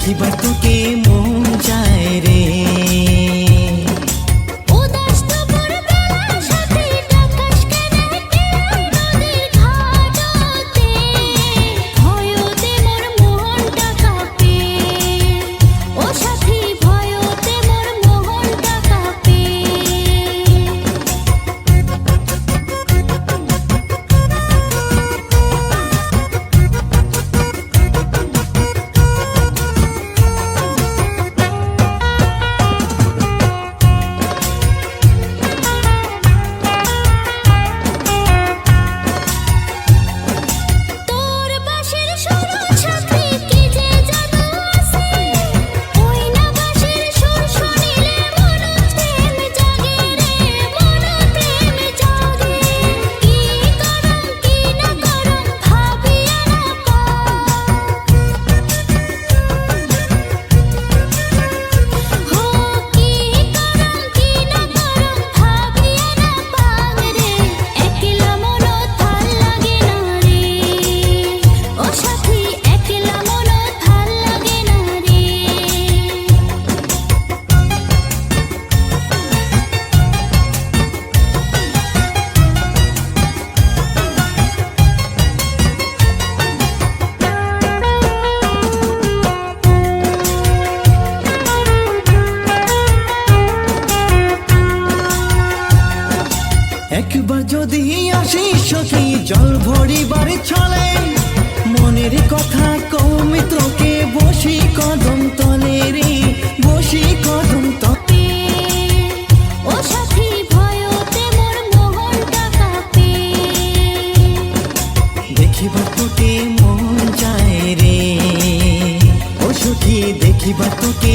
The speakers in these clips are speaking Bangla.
बुद्धिबत के সেই সখী জল ভরিবার চলে মনের কথা কৌমিত্রকে বসি কদম তলে রে বসি কদম তলে। ও সাথী ভয়তে মোর মোহনটা কাঁপে। দেখিবা তোকে মন যায় রে। ও সখী দেখিবা তোকে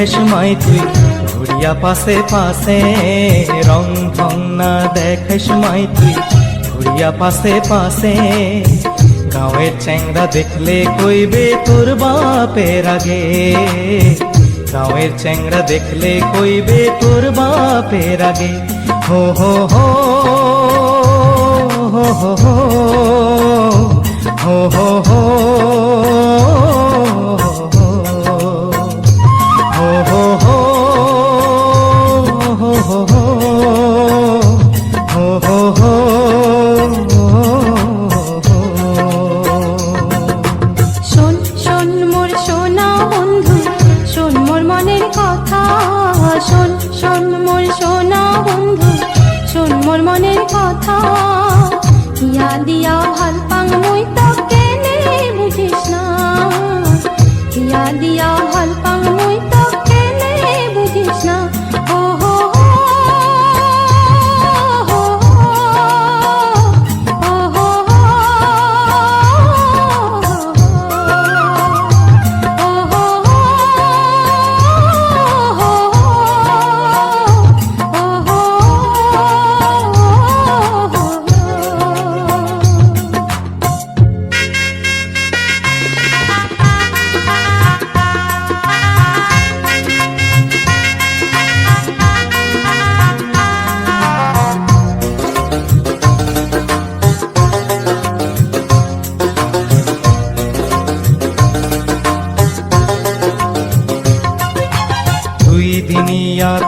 না তুই ঘুরিয়া পাশে পাশে রং ঢং না দেখাস মাই তুই ঘুরিয়া পাশে পাশে। গাঁয়ের চ্যাংরা দেখলে কইবে তোর বাপের আগে। গাঁয়ের চ্যাংরা দেখলে কইবে তোর বাপের আগে। হো হো হো হো হো হো হো হো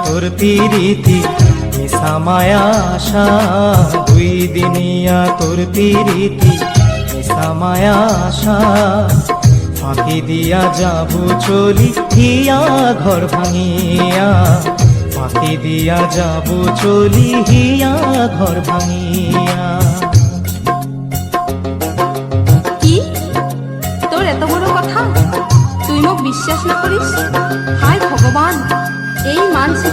তোর পিরিতি মিশা মায়া আশা। দুই দিনিয়া তোর পিরিতি মিশা মায়া আশা। ফাঁকি দিয়া যাব চলি, হিয়া ঘর ভাঙিয়া। ফাঁকি দিয়া যাব চলি, হিয়া ঘর ভাঙিয়া। তোর এত বড় কথা? তুই মোক বিশ্বাস না করিস? এই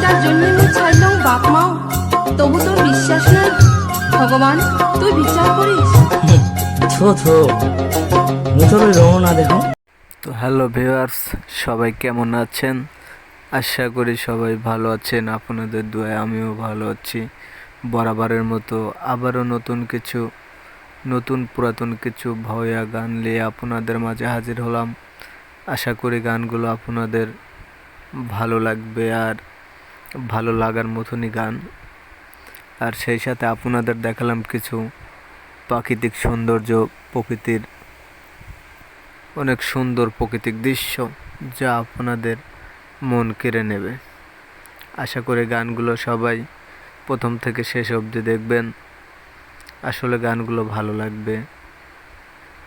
মানসিটার জন্য মুই ছাড়লাম বাপ মাও তবু তোর বিশ্বাস নাই ভগবান তুই বিচার করিস। থো থো। মুঠোরে রওনা দেখো। তো হ্যালো ভিউয়ার্স সবাই কেমন আছেন? আশা করি সবাই ভালো আছেন আপনাদের দোয়ায় আমিও ভালো আছি। বরাবরের মতো আবারও নতুন কিছু নতুন পুরাতন কিছু ভয়া গান নিয়ে আপনাদের মাঝে হাজির হলাম। আশা করি গানগুলো আপনাদের ভালো লাগবে আর ভালো লাগার মতনই গান। আর সেই সাথে আপনাদের দেখালাম কিছু প্রাকৃতিক সৌন্দর্য, প্রকৃতির অনেক সুন্দর প্রাকৃতিক দৃশ্য যা আপনাদের মন কেড়ে নেবে। আশা করি গানগুলো সবাই প্রথম থেকে শেষ অবধি দেখবেন। আসলে গানগুলো ভালো লাগবে।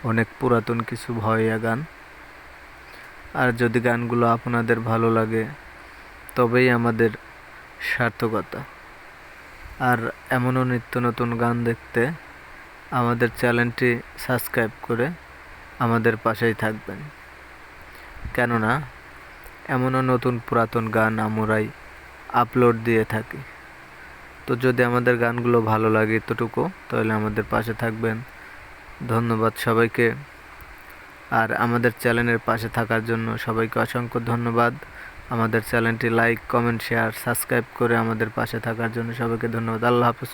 অনেক পুরাতন কিছু ভয়া গান। আর যদি গানগুলো আপনাদের ভালো লাগে, তবেই আমাদের সার্থকতা। আর এমনও নিত্য নতুন গান দেখতে আমাদের চ্যানেলটি সাবস্ক্রাইব করে আমাদের পাশেই থাকবেন। কেননা, এমনও নতুন পুরাতন গান আমরাই আপলোড দিয়ে থাকি। তো যদি আমাদের গানগুলো ভালো লাগে এতটুকু, তাহলে আমাদের পাশে থাকবেন। ধন্যবাদ সবাইকে। আর আমাদের চ্যানেলের পাশে থাকার জন্য সবাইকে অসংখ্য ধন্যবাদ। আমাদের চ্যানেলটি লাইক, কমেন্ট, শেয়ার, সাবস্ক্রাইব করে আমাদের পাশে থাকার জন্য সবাইকে ধন্যবাদ। আল্লাহ হাফিজ।